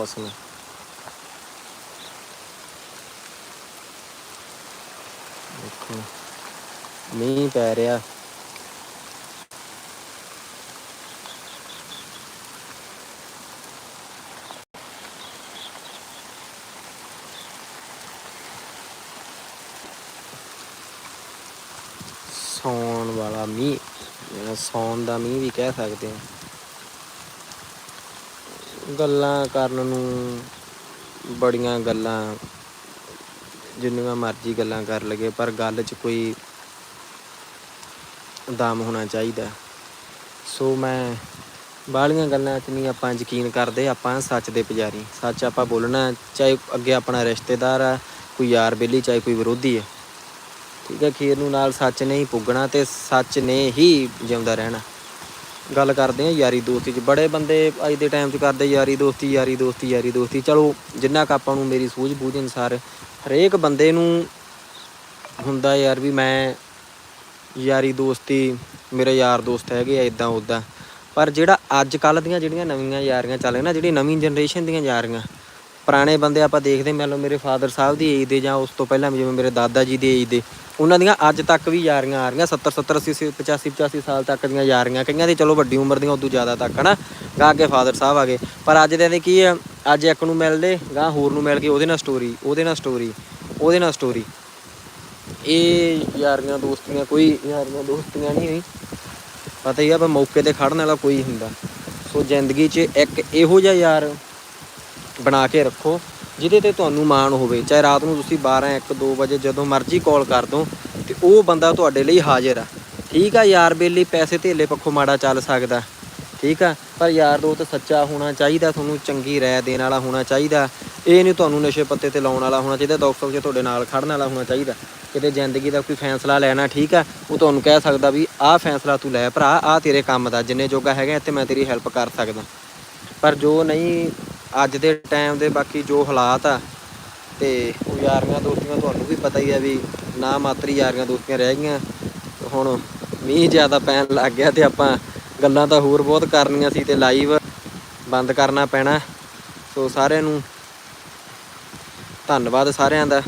ਮੌਸਮ ਦੇਖੋ ਮੀਂਹ ਪੈ ਰਿਹਾ ਸੌਣ ਵਾਲਾ ਮੀਂਹ, ਜਿਹੜਾ ਸੌਣ ਦਾ ਮੀਂਹ ਵੀ ਕਹਿ ਸਕਦੇ ਹਾਂ। ਗੱਲਾਂ ਕਰਨ ਨੂੰ, ਬੜੀਆਂ ਗੱਲਾਂ, ਜਿੰਨੀਆਂ ਮਰਜ਼ੀ ਗੱਲਾਂ ਕਰ ਲਗੇ ਪਰ ਗੱਲ 'ਚ ਕੋਈ ਦਮ ਹੋਣਾ ਚਾਹੀਦਾ। ਸੋ ਮੈਂ ਬਾਹਲੀਆਂ ਗੱਲਾਂ 'ਚ ਨਹੀਂ, ਆਪਾਂ ਯਕੀਨ ਕਰਦੇ, ਆਪਾਂ ਸੱਚ ਦੇ ਪੁਜਾਰੀ। ਸੱਚ ਆਪਾਂ ਬੋਲਣਾ, ਚਾਹੇ ਅੱਗੇ ਆਪਣਾ ਰਿਸ਼ਤੇਦਾਰ ਆ, ਕੋਈ ਯਾਰ ਬੇਲੀ, ਚਾਹੇ ਕੋਈ ਵਿਰੋਧੀ ਹੈ ਠੀਕ ਹੈ ਖੀਰ ਨੂੰ ਨਾਲ ਸੱਚ ਨੇ ਹੀ ਪੁੱਗਣਾ ਤੇ ਸੱਚ ਨੇ ਹੀ ਜਿਉਂਦਾ ਰਹਿਣਾ। ਗੱਲ ਕਰਦੇ ਆ ਯਾਰੀ ਦੋਸਤੀ 'ਚ। ਬੜੇ ਬੰਦੇ ਅੱਜ ਦੇ ਟਾਈਮ 'ਚ ਕਰਦੇ, ਯਾਰੀ ਦੋਸਤੀ ਯਾਰੀ ਦੋਸਤੀ ਯਾਰੀ ਦੋਸਤੀ। ਚਲੋ, ਜਿੰਨਾ ਕੁ ਆਪਾਂ ਨੂੰ ਮੇਰੀ ਸੂਝ ਬੂਝ ਅਨਸਾਰ ਹਰੇਕ ਬੰਦੇ ਨੂੰ ਹੁੰਦਾ ਯਾਰ ਵੀ ਮੈਂ ਯਾਰੀ ਦੋਸਤੀ, ਮੇਰੇ ਯਾਰ ਦੋਸਤ ਹੈਗੇ ਆ ਇਦਾਂ ਉਦਾਂ ਪਰ ਜਿਹੜਾ ਅੱਜ ਕੱਲ ਦੀਆਂ ਜਿਹੜੀਆਂ ਨਵੀਆਂ ਯਾਰੀਆਂ ਚੱਲ ਰਹੀਆਂ ਨਾ, ਜਿਹੜੀ ਨਵੀਂ ਜਨਰੇਸ਼ਨ ਦੀਆਂ ਯਾਰੀਆਂ, ਪੁਰਾਣੇ ਬੰਦੇ ਆਪਾਂ ਦੇਖਦੇ ਮੰਨ ਲਓ ਮੇਰੇ ਫਾਦਰ ਸਾਹਿਬ ਦੀ ਏਜ ਦੇ ਜਾਂ ਉਸ ਤੋਂ ਪਹਿਲਾਂ ਜਿਵੇਂ ਮੇਰੇ ਦਾਦਾ ਜੀ ਦੀ ਏਜ ਦੇ ਉਹਨਾਂ ਦੀਆਂ ਅੱਜ ਤੱਕ ਵੀ ਯਾਰੀਆਂ ਆ ਰਹੀਆਂ 70 70 80 85 85 ਸਾਲ ਤੱਕ ਦੀਆਂ ਯਾਰੀਆਂ, ਕਈਆਂ ਦੀ ਚਲੋ ਵੱਡੀ ਉਮਰ ਦੀਆਂ ਉਦੋਂ ਜ਼ਿਆਦਾ ਤੱਕ, ਹਨਾ? ਗਾਂ ਅੱਗੇ ਫਾਦਰ ਸਾਹਿਬ ਆ ਗਏ। ਪਰ ਅੱਜ ਦੇ ਦੇ ਕੀ ਆ, ਅੱਜ ਇੱਕ ਨੂੰ ਮਿਲਦੇ ਗਾਂ ਹੋਰ ਨੂੰ ਮਿਲ ਕੇ ਉਹਦੇ ਨਾਲ ਸਟੋਰੀ ਉਹਦੇ ਨਾਲ ਸਟੋਰੀ ਉਹਦੇ ਨਾਲ ਸਟੋਰੀ ਇਹ ਯਾਰੀਆਂ ਦੋਸਤੀਆਂ, ਕੋਈ ਯਾਰੀਆਂ ਦੋਸਤੀਆਂ ਨਹੀਂ ਹੋਈ। ਪਤਾ ਹੀ ਆ ਪਰ ਮੌਕੇ ਤੇ ਖੜਨ ਵਾਲਾ ਕੋਈ ਹੁੰਦਾ। ਸੋ ਜ਼ਿੰਦਗੀ 'ਚ ਇੱਕ ਇਹੋ ਜਿਹਾ ਯਾਰ ਬਣਾ ਕੇ ਰੱਖੋ। ਜਿਹਦੇ ਤੇ ਤੁਹਾਨੂੰ ਮਾਣ ਹੋਵੇ, ਚਾਹੇ ਰਾਤ ਨੂੰ ਤੁਸੀਂ 12 1 2 ਵਜੇ ਜਦੋਂ ਮਰਜ਼ੀ ਕਾਲ ਕਰ ਦੋ, ਤੇ ਉਹ ਬੰਦਾ ਤੁਹਾਡੇ ਲਈ ਹਾਜ਼ਰ ਆ। ਠੀਕ ਆ ਯਾਰ ਬੇਲੀ, ਪੈਸੇ ਧੇਲੇ ਪੱਖੋਂ ਮਾੜਾ ਚੱਲ ਸਕਦਾ। ਠੀਕ ਆ, ਪਰ ਯਾਰ ਦੋਸਤ ਸੱਚਾ ਹੋਣਾ ਚਾਹੀਦਾ, ਤੁਹਾਨੂੰ ਚੰਗੀ ਰਾਏ ਦੇਣ ਵਾਲਾ ਹੋਣਾ ਚਾਹੀਦਾ। ਇਹ ਨਹੀਂ ਤੁਹਾਨੂੰ ਨਸ਼ੇ ਪੱਤੇ ਤੇ ਲਾਉਣ ਵਾਲਾ ਹੋਣਾ ਚਾਹੀਦਾ ਡਾਕਟਰ ਜੇ ਤੁਹਾਡੇ ਨਾਲ ਖੜਨ ਵਾਲਾ ਹੋਣਾ ਚਾਹੀਦਾ। ਕਿਤੇ ਜ਼ਿੰਦਗੀ ਦਾ ਕੋਈ ਫੈਸਲਾ ਲੈਣਾ ਠੀਕ ਆ, ਉਹ ਤੁਹਾਨੂੰ ਕਹਿ ਸਕਦਾ ਵੀ ਆਹ ਫੈਸਲਾ ਤੂੰ ਲੈ ਭਰਾ, ਆਹ ਤੇਰੇ ਕੰਮ ਦਾ, ਜਿੰਨੇ ਜੋਗਾ ਹੈਗਾ ਇੱਥੇ ਮੈਂ ਤੇਰੀ ਹੈਲਪ ਕਰ ਸਕਦਾ। ਪਰ ਜੋ ਨਹੀਂ ਅੱਜ ਦੇ ਟਾਈਮ ਦੇ ਬਾਕੀ ਜੋ ਹਾਲਾਤ ਆ ਤੇ ਉਹ ਯਾਰੀਆਂ ਦੋਸਤੀਆਂ ਤੁਹਾਨੂੰ ਵੀ ਪਤਾ ਹੀ ਆ ਵੀ ਨਾ ਮਾਤਰੀ ਯਾਰੀਆਂ ਦੋਸਤੀਆਂ ਰਹਿ ਗਈਆਂ। ਹੁਣ ਮੀਂਹ ਜ਼ਿਆਦਾ ਪੈਣ ਲੱਗ ਗਿਆ ਤੇ ਆਪਾਂ ਗੱਲਾਂ ਤਾਂ ਹੋਰ ਬਹੁਤ ਕਰਨੀਆਂ ਸੀ ਤੇ ਲਾਈਵ ਬੰਦ ਕਰਨਾ ਪੈਣਾ। ਸੋ ਸਾਰਿਆਂ ਨੂੰ ਧੰਨਵਾਦ ਸਾਰਿਆਂ ਦਾ।